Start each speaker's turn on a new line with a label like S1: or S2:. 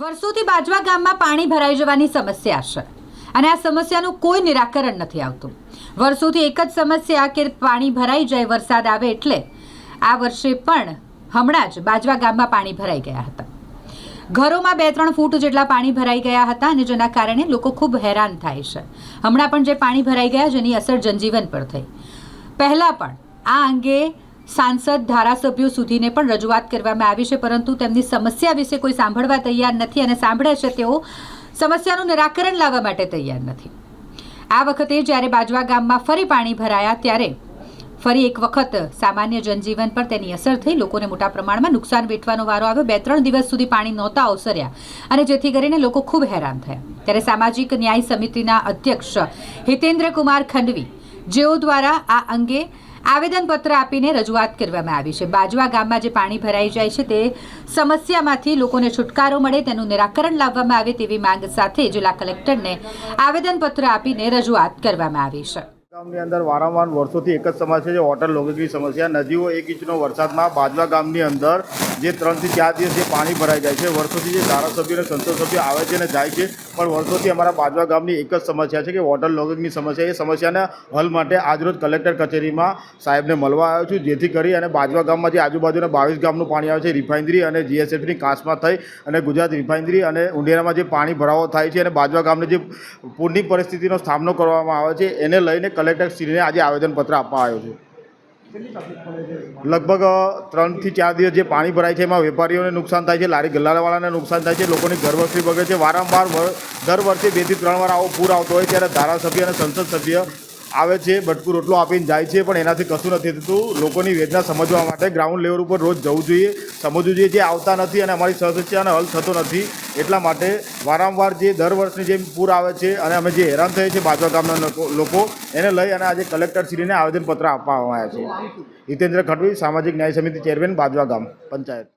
S1: વર્ષોથી બાજવા ગામમાં પાણી ભરાઈ જવાની સમસ્યા છે. અને આ સમસ્યાનું કોઈ નિરાકરણ નથી આવતું. વર્ષોથી એક જ સમસ્યા કે પાણી ભરાઈ જાય, વરસાદ આવે એટલે આ વર્ષે પણ હમણાં જ બાજવા ગામમાં પાણી ભરાઈ ગયા હતા. ઘરોમાં બે ત્રણ ફૂટ જેટલા પાણી ભરાઈ ગયા હતા અને જેના કારણે લોકો ખૂબ હેરાન થાય છે. હમણાં પણ જે પાણી ભરાઈ ગયા જેની અસર જનજીવન પર થઈ. પહેલાં પણ આ અંગે સાંસદ ધારાસભ્યો સુધીને પણ રજૂઆત કરવામાં આવી છે, પરંતુ તેમની સમસ્યા વિશે કોઈ સાંભળવા તૈયાર નથી અને સાંભળે છે તેઓ સમસ્યાનું નિરાકરણ લાવવા માટે તૈયાર નથી. આ વખતે જ્યારે બાજવા ગામમાં ફરી પાણી ભરાયા ત્યારે ફરી એક વખત સામાન્ય જનજીવન પર તેની અસર થઈ. લોકોને મોટા પ્રમાણમાં નુકસાન વેઠવાનો વારો આવ્યો. બે, ત્રણ દિવસ સુધી પાણી નહોતા અવસર્યા અને જેથી કરીને લોકો ખૂબ હેરાન થયા. ત્યારે સામાજિક ન્યાય સમિતિના અધ્યક્ષ હિતેન્દ્ર કુમાર ખંડવી જેઓ દ્વારા આ અંગે આવેદનપત્ર આપીને રજૂઆત કરવામાં આવી છે. બાજવા ગામમાં જે પાણી ભરાઈ જાય છે તે સમસ્યામાંથી લોકોને છુટકારો મળે, તેનું નિરાકરણ લાવવામાં આવે તેવી માંગ સાથે જિલ્લા કલેક્ટરને આવેદનપત્ર આપીને રજૂઆત કરવામાં આવી છે.
S2: ગામની અંદર વારંવાર વર્ષોથી એક જ સમસ્યા છે વોટર લોગિંગની સમસ્યા. નદીઓ એક ઇંચનો વરસાદમાં, બાજવા ગામની અંદર જે ત્રણથી ચાર દિવસ જે પાણી ભરાઈ જાય છે. વર્ષોથી જે ધારાસભ્ય અને સંસદ આવે છે અને જાય છે, પણ વર્ષોથી અમારા બાજવા ગામની એક જ સમસ્યા છે કે વોટર લોગિંગની સમસ્યા. એ સમસ્યાને હલ માટે આજરોજ કલેક્ટર કચેરીમાં સાહેબને મળવા આવ્યો છું, જેથી કરી અને બાજવા ગામમાં જે આજુબાજુના બાવીસ ગામનું પાણી આવે છે, રિફાઇનરી અને જીએસએફની કાશમાં થઈ અને ગુજરાત રિફાઇનરી અને ઉંડેરામાં જે પાણી ભરાવો થાય છે અને બાજવા ગામને જે પૂરની પરિસ્થિતિનો સામનો કરવામાં આવે છે, એને લઈને કલેક્ટરશ્રીને આજે આવેદનપત્ર આપવા આવ્યો છે. લગભગ ત્રણથી ચાર દિવસ જે પાણી ભરાય છે, એમાં વેપારીઓને નુકસાન થાય છે, લારી ગલ્લાવાળાને નુકસાન થાય છે, લોકોની ઘરવખરી બગડે છે, વારંવાર દર વર્ષે બેથી ત્રણ વાર આવો પૂર આવતો હોય ત્યારે ધારાસભ્ય અને સંસદ સભ્ય આવે છે, બટકું રોટલો આપીને જાય છે, પણ એનાથી કશું નથી થતું. લોકોની વેદના સમજવા માટે ગ્રાઉન્ડ લેવલ ઉપર રોજ જવું જોઈએ. સમજવું જોઈએ જે આવતા નથી અને અમારી સમસ્યાનો હલ થતો નથી. એટલા માટે વારંવાર જે દર વર્ષની જેમ પૂર આવે છે અને અમે જે હેરાન થઈએ છીએ બાજવા ગામના લોકો- એને લઈ અને આજે કલેક્ટરશ્રીને આવેદનપત્ર આપવામાં આવ્યા છે. હિતેન્દ્ર ખડવી, સામાજિક ન્યાય સમિતિ ચેરમેન, બાજવા ગામ, પંચાયત.